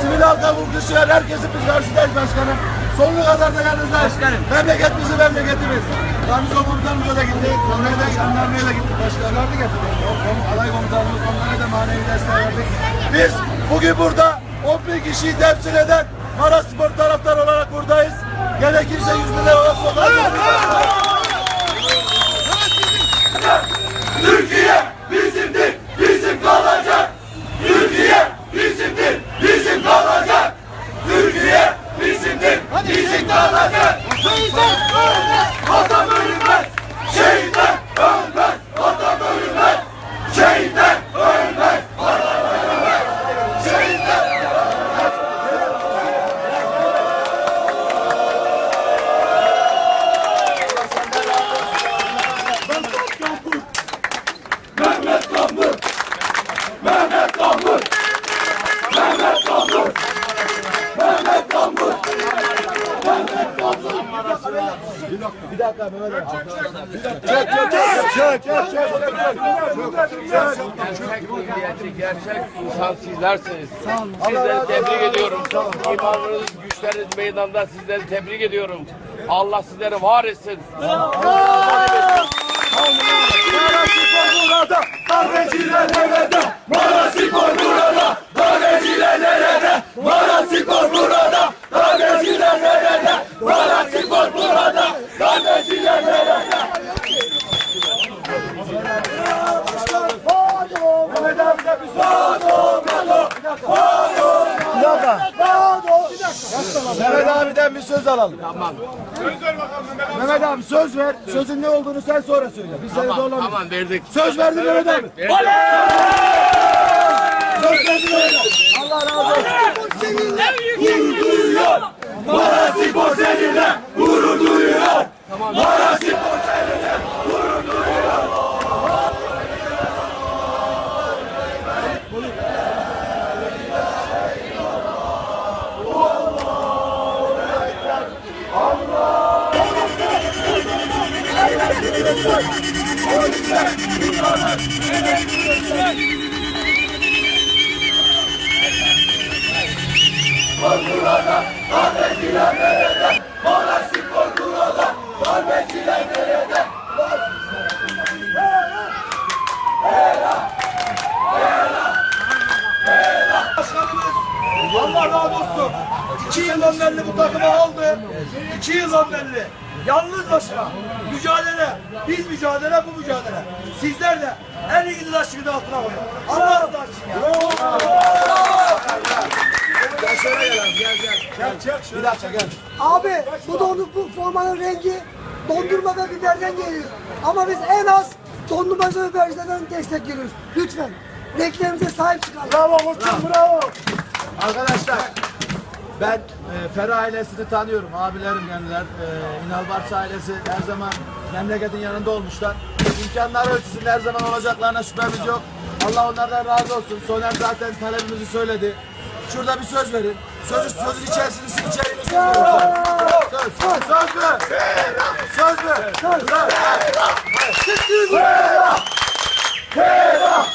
Sivil halka vurguşuyor. Herkesi biz karşıdayız başkanım. Sonuna kadar da yanınızdayız. Başkanım. Memleket bizim memleketimiz. Garnizon komutanımıza da gittik. Onlara da jandarmaya da gittik. Başkanlar da getirdik. O, kom- Alay komutanımız onlara da manevi dersler verdik. Biz bugün burada 11 kişiyi temsil eden Maraş Spor taraftarı olarak buradayız. Gerekirse yüz bin lira sokağa Türkiye bizimdir, bizim kalacak. Bir dakika Mehmet abi. Çek çek çek çek çek çek Gerçek gerçek insan sizlersiniz. Sizleri tebrik ediyorum. İmanınız, güçleriniz meydanda sizleri tebrik ediyorum. Allah sizleri var etsin. burada, kahveciler nerede? Maraspor burada, kahveciler nerede? Maraspor burada, kahveciler nerede? Maraspor burada, kahveciler nerede? Mehmet abi de bir Fado, Fado, Fado. Bir dakika. Mehmet abiden bir söz alalım. Tamam, Mehmet abi söz ver. Sözün ne olduğunu sen sonra söyle. Biz seni zorlamayız. tamam verdik. Söz verdin Mehmet abi. Verdik. Söz verdin Mehmet abi. Allah razı olsun. Gurur duyuyor. Maraspor seninle gurur duyuyor. Maraspor seninle Burada, kahveciler nerede? Maraspor burada, kahveciler nerede? Allah razı olsun. İki yıldan beri bu takımı aldı. İki yıldan beri. Yalnız başına mücadele. Biz mücadele bu mücadele. Sizler de en iyi gididaşlığı da altına koyun. Allah razı olsun ya. Gel şöyle gel abi gel gel. Gel çek Bir dakika gel. Abi bu dondurma bu formanın rengi dondurmada biberden geliyor. Ama biz en az dondurmacı biberden destek veriyoruz. Lütfen renklerimize sahip çıkalım. Bravo koçum bravo. Arkadaşlar ben e, Ferah ailesini tanıyorum. Abilerim kendiler. E, İnal Bars ailesi her zaman memleketin yanında olmuşlar. İmkanlar ölçüsünde her zaman olacaklarına şüphemiz yok. Allah onlardan razı olsun. Soner zaten talebimizi söyledi. Şurada bir söz verin. Sözü, sözün içerisini içeriğini söz verin. Söz, söz, söz mü? Söz mü? Söz. Söz. Ferah! Ferah! Ferah!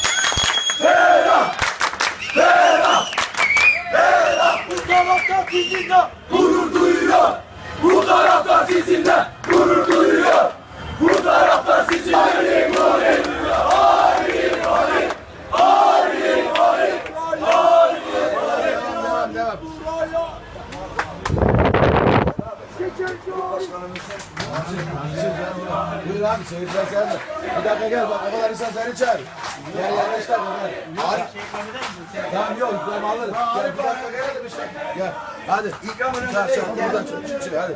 Ferah! Ferah! Bu tarafta sizinle gurur duyuyor. Bu tarafta sizinle gurur duyuyor. Bu tarafta sizinle gurur ediyor. Buyur abi seyirciler sen de. Bir dakika gel bak kadar insan seni çağır. Gel yerleştir gel. Hadi. Tamam yok ikramı alırız. Gel bir dakika gel hadi bir şey. Gel. Hadi. İkramını çağır çağır. Buradan çık çık çık hadi.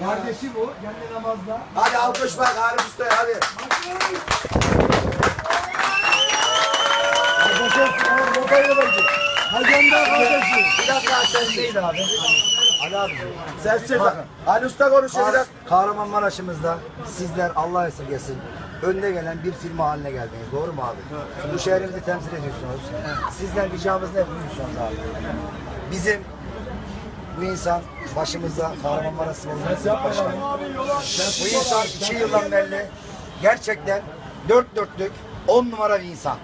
Kardeşi bu. Kendi namazda. Hadi alkış bak Arif Usta'ya hadi. Hagemde kardeşi. Bir dakika sen değil abi. Ali abi. Bakın. Ali Usta konuşuyor bir dakika. Kahramanmaraş'ımızda sizler Allah esirgesin önde gelen bir firma haline geldiniz. Doğru mu abi? Bu şehrimizi temsil ediyorsunuz. Sizden ricamız ne biliyor musunuz abi? Bizim bu insan başımızda Kahramanmaraş Spor'un başkanı. Bu insan iki yıldan beri gerçekten dört dörtlük on numara bir insan.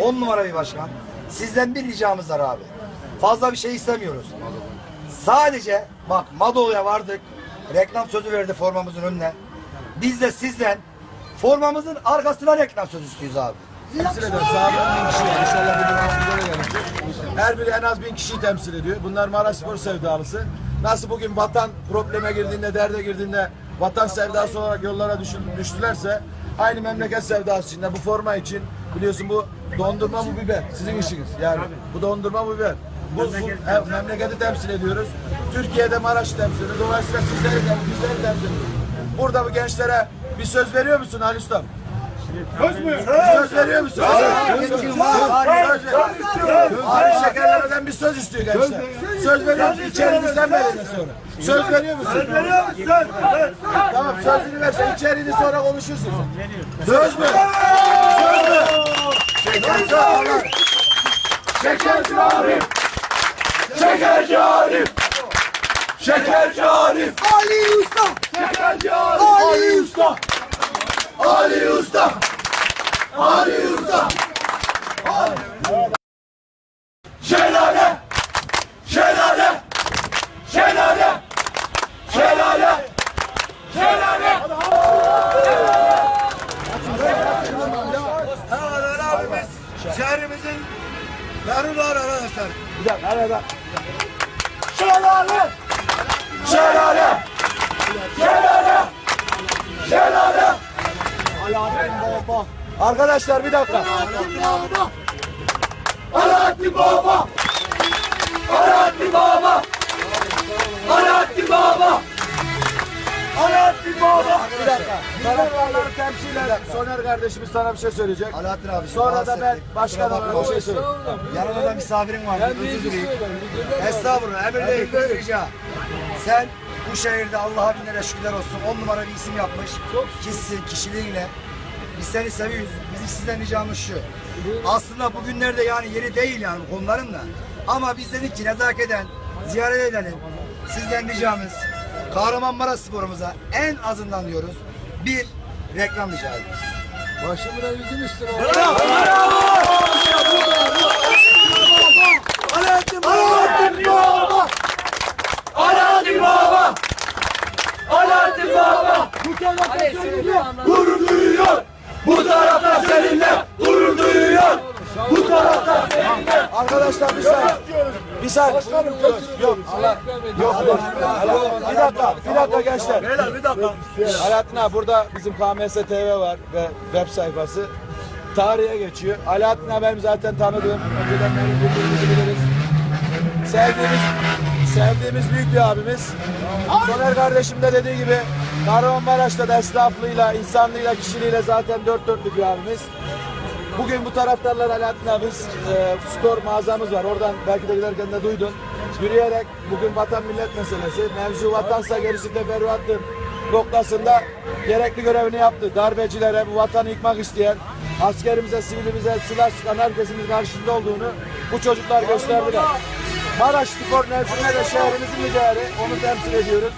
On numara bir başkan. Sizden bir ricamız var abi. Fazla bir şey istemiyoruz. Sadece bak Mado'ya vardık. Reklam sözü verdi formamızın önüne. Biz de sizden formamızın arkasına reklam sözü istiyoruz abi. Temsil eder. Sahabe 10 bin kişi var. İnşallah bir gün bize de gelecek. Her biri en az bin kişiyi temsil ediyor. Bunlar Maraş Spor sevdalısı. Nasıl bugün vatan probleme girdiğinde, derde girdiğinde vatan sevdası olarak yollara düşün- düştülerse aynı memleket sevdası için de bu forma için biliyorsun bu dondurma bu biber. Sizin işiniz. Yani bu dondurma bu biber. Bu, bu e, memleketi temsil ediyoruz. Türkiye'de Maraş'ı temsil ediyoruz. Dolayısıyla sizleri de bizleri temsil ediyoruz. Burada bu gençlere bir söz veriyor musun Ali Usta? Söz mü? Söz veriyor musun? Söz Abi şekerlemeden bir söz istiyor gençler. Söz veriyor musun? İçeriğinizden verin sonra. Söz veriyor musun? Söz veriyor musun? Tamam sözünü versen içeriğini sonra konuşursun. Söz mü? Mü? Şekerci Arif. Şekerci Arif. Şekerci Arif. Şekerci Arif. Ali Usta! Şekerci Arif. Ali Usta. Ali Usta. Ali Usta. Şelale. Şelale. Şelale. Şelale. Şelale. Hemen abimiz şehrimizin yarılar arkadaşlar. Bir dakika, hadi. Şelale. Şelale. Şelale. Şelale. Arkadaşlar bir dakika. Alaaddin Baba. Alaaddin Baba. Alaaddin Baba. Alaaddin Baba. Bir dakika. Taraftarları temsilen Soner kardeşimiz sana bir şey söyleyecek. Alaaddin abi. Sonra da ben başkan olarak bir şey söyleyeyim. Yanımda da misafirim var. Özür dileyim. Estağfurullah. Emir değil. bir Rica. Sen bu şehirde Allah'a bin lira şükürler olsun. On numara bir isim yapmış. Kişisin, kişiliğinle. Biz seni seviyoruz. Bizim sizden ricamız şu. Aslında bugünlerde yani yeri değil yani konuların da. Ama biz dedik ki nezaketen ziyaret edelim. Sizden ricamız Kahramanmaraş sporumuza en azından diyoruz bir reklam rica ediyoruz. Başımına yüzüm üstüne. Alaaddin Baba! Alaaddin Baba! Alaaddin Baba! Gurur duyuyor! Bu tarafta seninle gurur duyuyor! Bu tarafta seninle! Arkadaşlar bir saniye. Bir saniye. Yok Allah. Yok yok. Bir dakika. Bir dakika gençler. Beyler bir dakika. Alaaddin abi burada bizim KMS TV var ve web sayfası. Tarihe geçiyor. Alaaddin abi benim zaten tanıdığım. Önceden birbirimizi biliriz. Sevdiğimiz, sevdiğimiz büyük bir abimiz. Soner kardeşim de dediği gibi Kahramanmaraş'ta da esnaflığıyla, insanlığıyla, kişiliğiyle zaten dört dörtlük bir abimiz. Bugün bu taraftarlar Alaaddin abimiz e, store mağazamız var. Oradan belki de giderken de duydun. Yürüyerek bugün vatan millet meselesi. Mevzu vatansa gerisi teferruattır noktasında gerekli görevini yaptı. Darbecilere, bu vatanı yıkmak isteyen, askerimize, sivilimize silah sıkan herkesin karşısında olduğunu bu çocuklar gösterdiler. Maraş Spor nezdinde de şehrimizin lideri, onu temsil ediyoruz.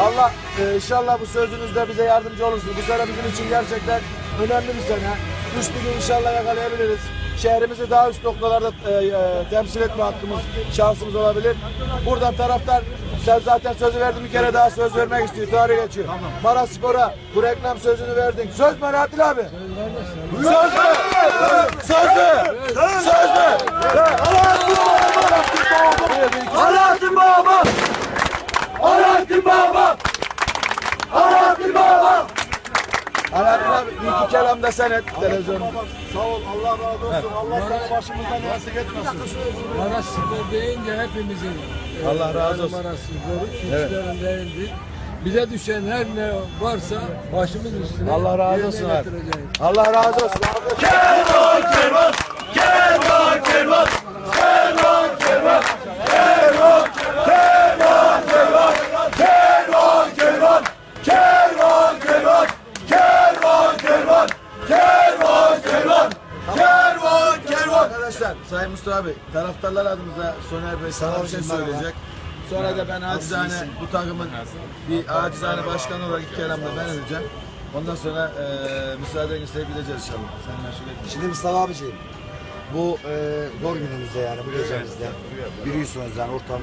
Allah e, inşallah bu sözünüzde bize yardımcı olursun. Bu sene bizim için gerçekten önemli bir sene. Üst ligi inşallah yakalayabiliriz. Şehrimizi daha üst noktalarda e, e, temsil etme hakkımız, şansımız olabilir. Buradan taraftar sen zaten sözü verdin bir kere daha söz vermek istiyor. Tarih geçiyor. Maraş Spor'a bu reklam sözünü verdin. Söz mü Alaaddin abi? Söz mü? Söz mü? Alaaddin Baba! Alaaddin Baba! Alaaddin Baba! Alaaddin abi bir kelam da sen et televizyon. Sağ ol, Allah razı olsun. Allah seni başımızdan eksik etmesin. Maraş Spor deyince hepimizin e, Allah razı olsun. Maraş Spor'u küçüklerindendir. Bize düşen her ne varsa başımız üstüne Allah razı olsun abi. Allah razı olsun. Kervan, Sayın Mustafa abi, taraftarlar adımıza Soner Bey sana bir şey söyleyecek. Sonra da ben acizane bu takımın bir acizane başkan olarak iki kelamda ben edeceğim. Ondan sonra e, müsaadeni isteyip gideceğiz inşallah. Sen meşgul etme. Şimdi Mustafa abiciğim bu e, zor günümüzde yani bu gecemizde biliyorsunuz yani ortam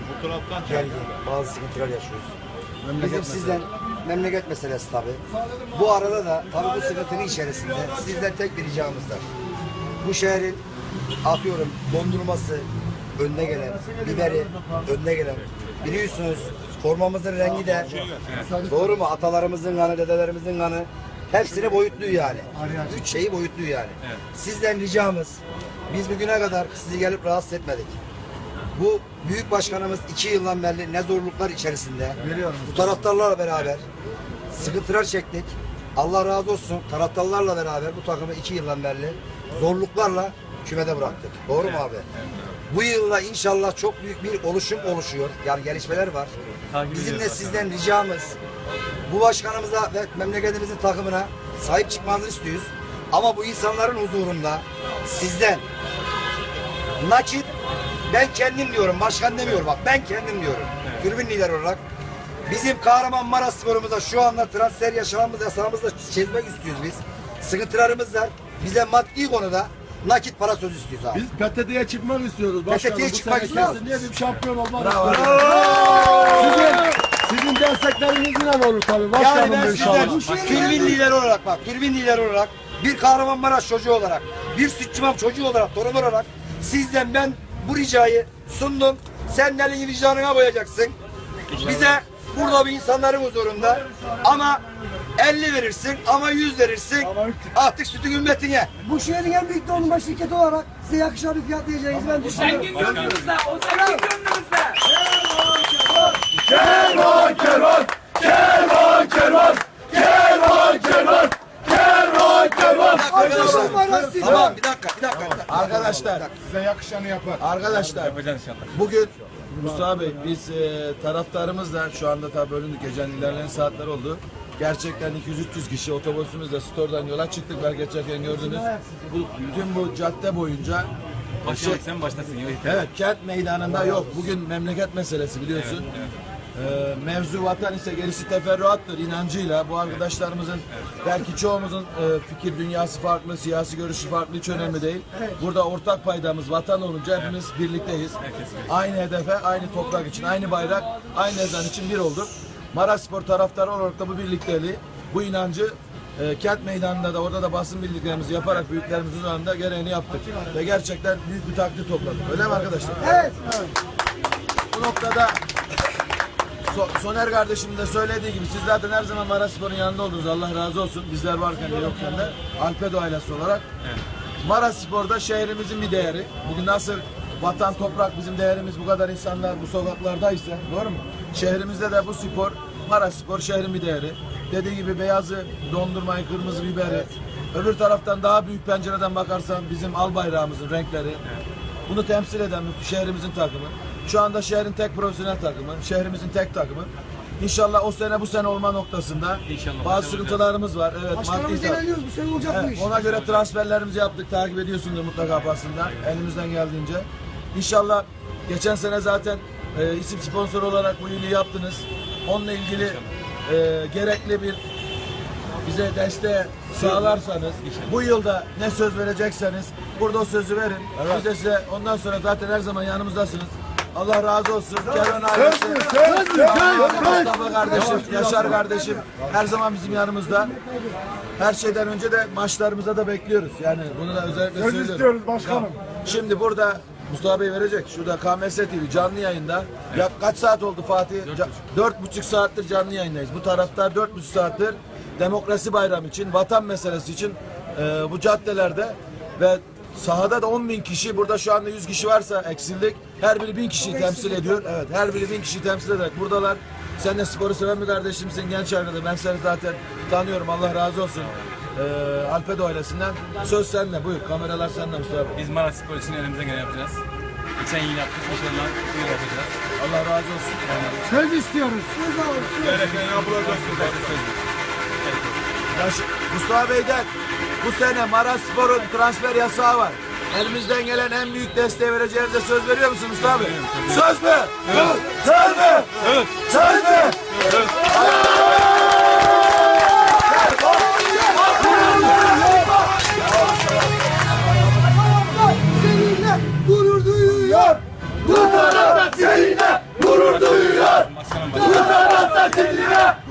gergin bazı sıkıntılar yaşıyoruz. Bizim sizden memleket meselesi tabi. Bu arada da tabi bu sıkıntının içerisinde sizden tek bir ricamız var. Bu şehrin atıyorum dondurması önde gelen, biberi önde gelen. Biliyorsunuz formamızın rengi de doğru mu? Atalarımızın kanı, dedelerimizin kanı hepsine boyutlu yani. Üç şeyi boyutlu yani. Sizden ricamız biz bugüne kadar sizi gelip rahatsız etmedik. Bu büyük başkanımız iki yıldan beri ne zorluklar içerisinde bu taraftarlarla beraber sıkıntılar çektik. Allah razı olsun taraftarlarla beraber bu takımı iki yıldan beri zorluklarla kümede bıraktık. Doğru mu abi? Bu yılda inşallah çok büyük bir oluşum oluşuyor. Yani gelişmeler var. Bizim de sizden ricamız bu başkanımıza ve memleketimizin takımına sahip çıkmanızı istiyoruz. Ama bu insanların huzurunda sizden nakit ben kendim diyorum başkan demiyorum bak ben kendim diyorum. Tribün lider olarak bizim Kahramanmaraş sporumuza şu anda transfer yaşamamız yasağımızda çizmek istiyoruz biz. Sıkıntılarımız var. Bize maddi konuda nakit para söz istiyoruz abi. Biz PTT'ye çıkmak istiyoruz başkanım. PTT'ye çıkmak istiyoruz. kesinlikle bir şampiyon olmak Bravo. Sizin, sizin desteklerinizle de olur tabii Yani başkanım ben inşallah. sizden türbin lideri olarak bak, türbin lideri olarak bir Kahramanmaraş çocuğu olarak, bir Sütçümam çocuğu olarak, torun olarak sizden ben bu ricayı sundum. Sen elini vicdanına koyacaksın. Bize burada bir insanların huzurunda ama 50 verirsin ama 100 verirsin. Artık sütün ümmetine. Bu şehrin en büyük dondurma şirketi olarak size yakışan bir fiyat diyeceğinizi ben düşünüyorum. Zengin gönlümüzde, o zengin gönlümüzde. Arkadaşlar, Kahramanmaraş size. tamam bir dakika, bir dakika. Bir dakika. Arkadaşlar, Size yakışanı yapar. arkadaşlar bugün Mustafa Bey biz e, taraftarımızla şu anda tabi bölündük gecenin ilerleyen saatler oldu. Gerçekten 200-300 kişi otobüsümüzle store'dan yola çıktık. Belki geçerken gördünüz. Bu, bütün bu cadde boyunca Başlamak sen başlasın. Yok. Evet, kent meydanında yok. Bugün memleket meselesi biliyorsun. Ee, mevzu vatan ise gerisi teferruattır inancıyla. Bu arkadaşlarımızın belki çoğumuzun e, fikir dünyası farklı, siyasi görüşü farklı hiç önemli değil. Burada ortak paydamız vatan olunca hepimiz birlikteyiz. Aynı hedefe, aynı toprak için, aynı bayrak, aynı ezan için bir olduk. Maraş Spor taraftarı olarak da bu birlikteliği, bu inancı e, kent meydanında da orada da basın bildiklerimizi yaparak büyüklerimizin önünde gereğini yaptık. Ve gerçekten büyük bir takdir topladık. Öyle mi arkadaşlar? Evet. Bu noktada So- Soner kardeşim de söylediği gibi siz zaten her zaman Maraş Spor'un yanında oldunuz. Allah razı olsun. Bizler varken de yokken de Alpedo ailesi olarak. Maraş Spor'da şehrimizin bir değeri. Bugün nasıl vatan, toprak bizim değerimiz bu kadar insanlar bu sokaklardaysa doğru mu? Şehrimizde de bu spor, Maraş Spor şehrin bir değeri. Dediği gibi beyazı, dondurmayı, kırmızı biberi. Öbür taraftan daha büyük pencereden bakarsan bizim al bayrağımızın renkleri. Bunu temsil eden bu şehrimizin takımı. Şu anda şehrin tek profesyonel takımı, şehrimizin tek takımı. İnşallah o sene bu sene olma noktasında İnşallah bazı sıkıntılarımız var. Evet, Başkanımız ilerliyoruz. Bu sene olacak bu Evet, iş. ona göre transferlerimizi yaptık. Takip ediyorsundur mutlaka basında. Elimizden geldiğince. İnşallah geçen sene zaten e, isim sponsor olarak bu iyiliği yaptınız. Onunla ilgili e, gerekli bir bize desteği sağlarsanız bu yılda ne söz verecekseniz burada o sözü verin. Biz de size ondan sonra zaten her zaman yanımızdasınız. Allah razı olsun. Kervan ailesi. Mustafa kardeşim, Yaşar kardeşim her zaman bizim yanımızda. Her şeyden önce de maçlarımıza da bekliyoruz. Yani bunu da özellikle söylüyorum. istiyoruz başkanım. Şimdi burada Mustafa Bey verecek. Şurada KMS TV canlı yayında. Ya kaç saat oldu Fatih? Dört buçuk saattir canlı yayındayız. Bu taraftar dört buçuk saattir demokrasi bayramı için, vatan meselesi için e, bu caddelerde ve sahada da 10 bin kişi, burada şu anda 100 kişi varsa eksildik. Her biri bin kişiyi temsil ediyor. Evet, her biri bin kişiyi temsil ederek buradalar. Sen de sporu seven bir kardeşimsin, genç arkadaşım. Ben seni zaten tanıyorum, Allah razı olsun. E, Alpedo ailesinden. Söz sende, buyur. Kameralar sende Mustafa. Biz Maraş Spor için elimizden geleni yapacağız. Geçen yıl yaptık. Bu yıl yapacağız. Allah razı olsun. Söz istiyoruz. Ya şu- Mustafa Bey'den bu sene Maraş Spor'un transfer yasağı var. Elimizden gelen en büyük desteği vereceğinize söz veriyor musun Mustafa Bey? Söz mü? Söz. Söz mü? Söz. Söz mü? 50 lira.